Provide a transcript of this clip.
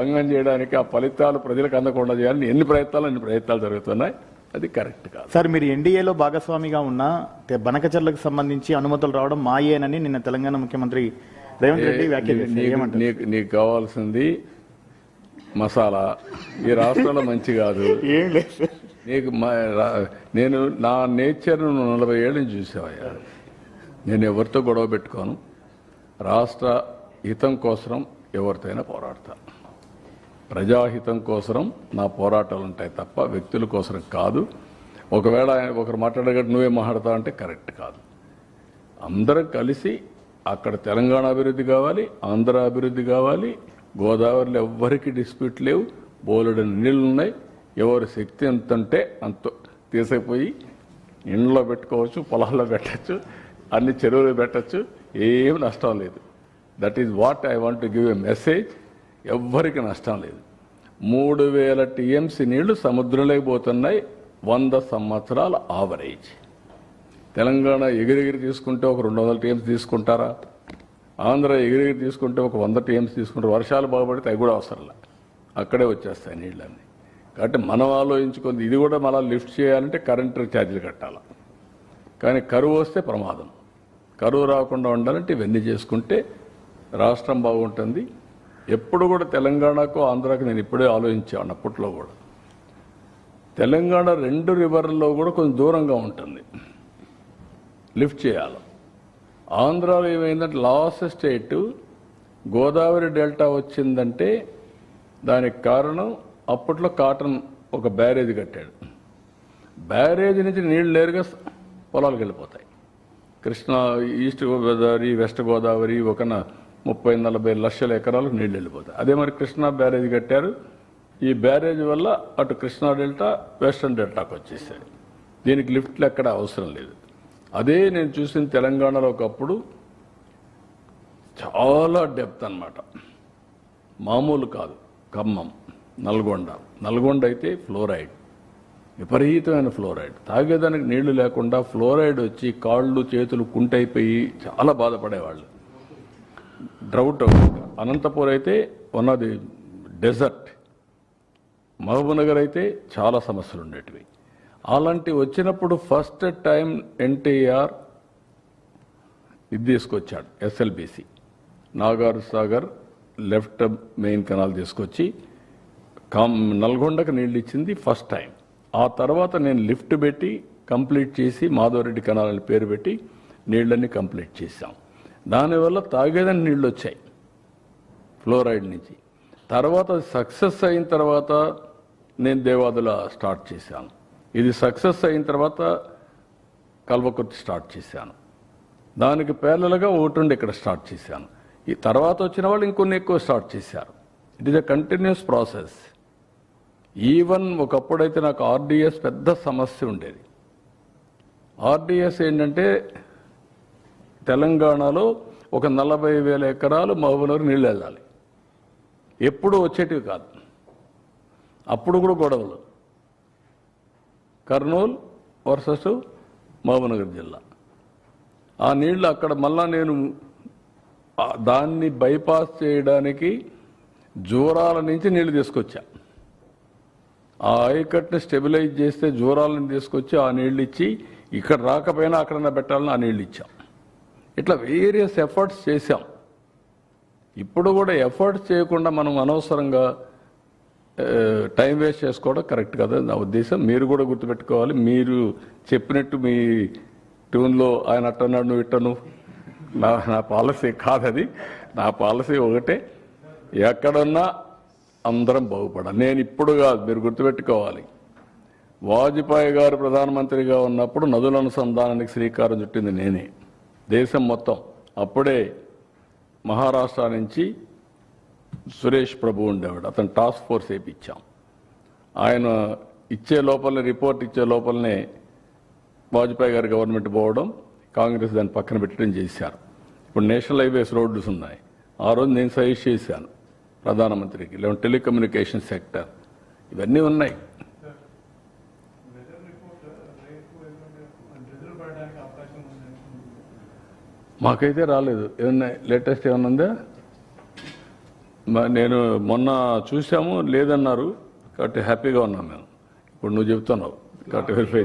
భంగం చేయడానికి ఆ ఫలితాలు ప్రజలకు అందకుండా చేయాలని ఎన్ని ప్రయత్నాలు అన్ని ప్రయత్నాలు జరుగుతున్నాయి. అది కరెక్ట్ కాదు. సార్ మీరు ఎన్డీఏలో భాగస్వామిగా ఉన్న బనకచర్లకు సంబంధించి అనుమతులు రావడం మాయేనని నిన్న తెలంగాణ ముఖ్యమంత్రి రేవంత్ రెడ్డి వ్యాఖ్యానించారు నీకు- కావాల్సింది మసాలా. ఈ రాష్ట్రంలో మంచి కాదు. ఏం లేదు. నీకు నేను నా నేచర్ నలభై ఏళ్ళ నుంచి చూసావయ్యా. నేను ఎవరితో గొడవ పెట్టుకోను? రాష్ట్ర హితం కోసం ఎవరితోనైనా పోరాడతా. ప్రజాహితం కోసం నా పోరాటాలు ఉంటాయి తప్ప వ్యక్తుల కోసం కాదు. ఒకవేళ ఆయన ఒకరు మాట్లాడగట్టు నువ్వే మాట్లాడతావు అంటే కరెక్ట్ కాదు. అందరం కలిసి అక్కడ తెలంగాణ అభివృద్ధి కావాలి ఆంధ్ర అభివృద్ధి కావాలి. గోదావరిలో ఎవ్వరికి డిస్ప్యూట్ లేవు. బోలెడు నీళ్ళు ఉన్నాయి. ఎవరి శక్తి ఎంత ఉంటే అంత తీసుకుపోయి ఇండ్లో పెట్టుకోవచ్చు పొలాల్లో పెట్టచ్చు అన్ని చెరువులు పెట్టచ్చు. ఏం నష్టం లేదు. That is what I want give a message ఎవ్వరికి నష్టం లేదు. మూడు వేల టీఎంసీ నీళ్ళు సముద్రంలోకి పోతున్నాయి వంద సంవత్సరాల ఆవరేజ్ తెలంగాణ ఎగిరెగిరి తీసుకుంటే ఒక రెండు వందల టీఎంసీ తీసుకుంటారా? ఆంధ్ర ఎగిరెగిరి తీసుకుంటే ఒక వంద టీఎంసీ తీసుకుంటారు? వర్షాలు బాగుపడితే అవి కూడా అవసరంలే అక్కడే వచ్చేస్తాయి నీళ్ళన్నీ. కాబట్టి మనం ఆలోచించుకుంది ఇది కూడా మళ్ళీ లిఫ్ట్ చేయాలంటే కరెంటు ఛార్జీలు కట్టాలి. కానీ కరువు వస్తే ప్రమాదం. కరువు రాకుండా ఉండాలంటే ఇవన్నీ చేసుకుంటే రాష్ట్రం బాగుంటుంది ఎప్పుడు కూడా తెలంగాణకు ఆంధ్రాకు నేను ఇప్పుడే ఆలోచించాను అప్పట్లో కూడా. తెలంగాణ రెండు రివర్లలో కూడా కొంచెం దూరంగా ఉంటుంది. లిఫ్ట్ చేయాలి. ఆంధ్రాలో ఏమైందంటే లాస్ట్ స్టేట్ గోదావరి డెల్టా వచ్చిందంటే దానికి కారణం అప్పట్లో కాటన్ ఒక బ్యారేజ్ కట్టాడు. బ్యారేజ్ నుంచి నీళ్ళు నేరుగా పొలాలకు వెళ్ళిపోతాయి. కృష్ణా ఈస్ట్ గోదావరి వెస్ట్ గోదావరి ఒకన ముప్పై నలభై లక్షల ఎకరాలకు నీళ్ళు వెళ్ళిపోతాయి. అదే మరి కృష్ణా బ్యారేజ్ కట్టారు. ఈ బ్యారేజ్ వల్ల అటు కృష్ణా డెల్టా వెస్టర్న్ డెల్టాకు వచ్చేసాయి. దీనికి లిఫ్ట్లు ఎక్కడ అవసరం లేదు. అదే నేను చూసిన తెలంగాణలో ఒకప్పుడు చాలా డెప్త్ అన్నమాట. మామూలు కాదు ఖమ్మం నల్గొండ. నల్గొండ అయితే ఫ్లోరైడ్ విపరీతమైన ఫ్లోరైడ్. తాగేదానికి నీళ్ళు లేకుండా ఫ్లోరైడ్ వచ్చి కాళ్ళు చేతులు కుంటైపోయి చాలా బాధపడేవాళ్ళు. డ్రౌట్ అనంతపూర్ అయితే one of the desert Mahabubnagar అయితే చాలా సమస్యలు ఉండేటివి. అలాంటి వచ్చినప్పుడు ఫస్ట్ టైం ఎన్టీఆర్ ఇది తీసుకొచ్చాడు SLBC Nagar Sagar left main canal తీసుకొచ్చి కం నల్గొండకు నీళ్ళు ఇచ్చింది ఫస్ట్ టైం ఆ తర్వాత నేను లిఫ్ట్ పెట్టి కంప్లీట్ చేసి మాధవరెడ్డి కెనాల్ అని పేరు పెట్టి నీళ్ళని కంప్లీట్ చేశాం. దానివల్ల తాగేదని నీళ్ళు వచ్చాయి ఫ్లోరైడ్ నుంచి. తర్వాత సక్సెస్ అయిన తర్వాత నేను దేవాదుల స్టార్ట్ చేశాను. ఇది సక్సెస్ అయిన తర్వాత కల్వకుర్తి స్టార్ట్ చేశాను. దానికి పేర్లలుగా ఓటుండి ఇక్కడ స్టార్ట్ చేశాను. ఈ తర్వాత వచ్చిన వాళ్ళు ఇంకొన్ని ఎక్కువ స్టార్ట్ చేశారు. It is a continuous process even ఒకప్పుడైతే నాకు ఆర్డిఎస్ పెద్ద సమస్య ఉండేది. ఆర్డిఎస్ ఏంటంటే తెలంగాణలో ఒక నలభై వేల ఎకరాలు మహబూబ్నగర్ నీళ్ళు వెళ్ళాలి. ఎప్పుడు వచ్చేటివి కాదు. అప్పుడు కూడా గొడవలు. కర్నూలు వర్సెస్ మహబూబ్నగర్ జిల్లా. ఆ నీళ్ళు అక్కడ మళ్ళా నేను దాన్ని బైపాస్ చేయడానికి జూరాల నుంచి నీళ్ళు తీసుకొచ్చా. ఆ ఐకట్ని స్టెబిలైజ్ చేస్తే జూరాలను తీసుకొచ్చి ఆ నీళ్ళు ఇచ్చి ఇక్కడ రాకపోయినా అక్కడన్నా పెట్టాలని ఆ నీళ్ళు ఇచ్చాం. ఇట్లా వేరియస్ ఎఫర్ట్స్ చేశాం. ఇప్పుడు కూడా ఎఫర్ట్స్ చేయకుండా మనం అనవసరంగా టైం వేస్ట్ చేసుకోవడం కరెక్ట్ కదా. నా ఉద్దేశం మీరు కూడా గుర్తుపెట్టుకోవాలి. మీరు చెప్పినట్టు మీ ట్యూన్లో ఆయన అట్టన్నాడు నువ్వు ఇట్టను. నా నా పాలసీ కాదది నా పాలసీ ఒకటే. ఎక్కడున్నా అందరం బాగుపడాలి. నేను ఇప్పుడు కాదు మీరు గుర్తుపెట్టుకోవాలి. వాజ్పేయి గారు ప్రధానమంత్రిగా ఉన్నప్పుడు నదుల అనుసంధానానికి శ్రీకారం చుట్టింది నేనే. దేశం మొత్తం. అప్పుడే మహారాష్ట్ర నుంచి సురేష్ ప్రభు ఉండేవాడు. అతను టాస్క్ ఫోర్స్ వేయించాం ఆయన ఇచ్చే లోపలనే రిపోర్ట్ ఇచ్చే లోపలనే వాజ్పేయి గారి గవర్నమెంట్ పోవడం కాంగ్రెస్ దాన్ని పక్కన పెట్టడం చేశారు. ఇప్పుడు నేషనల్ హైవేస్ రోడ్లు ఉన్నాయి. ఆ రోజు నేను సజెస్ట్ చేశాను ప్రధానమంత్రికి. లేదంటే టెలికమ్యూనికేషన్ సెక్టర్. ఇవన్నీ ఉన్నాయి. మాకైతే రాలేదు. ఏమన్నా లేటెస్ట్ ఏమన్నా ఉందా? మ- నేను మొన్న చూసాము లేదన్నారు. కాబట్టి హ్యాపీగా ఉన్నాం మేము. ఇప్పుడు నువ్వు చెప్తున్నావు. కాబట్టి వెరిఫై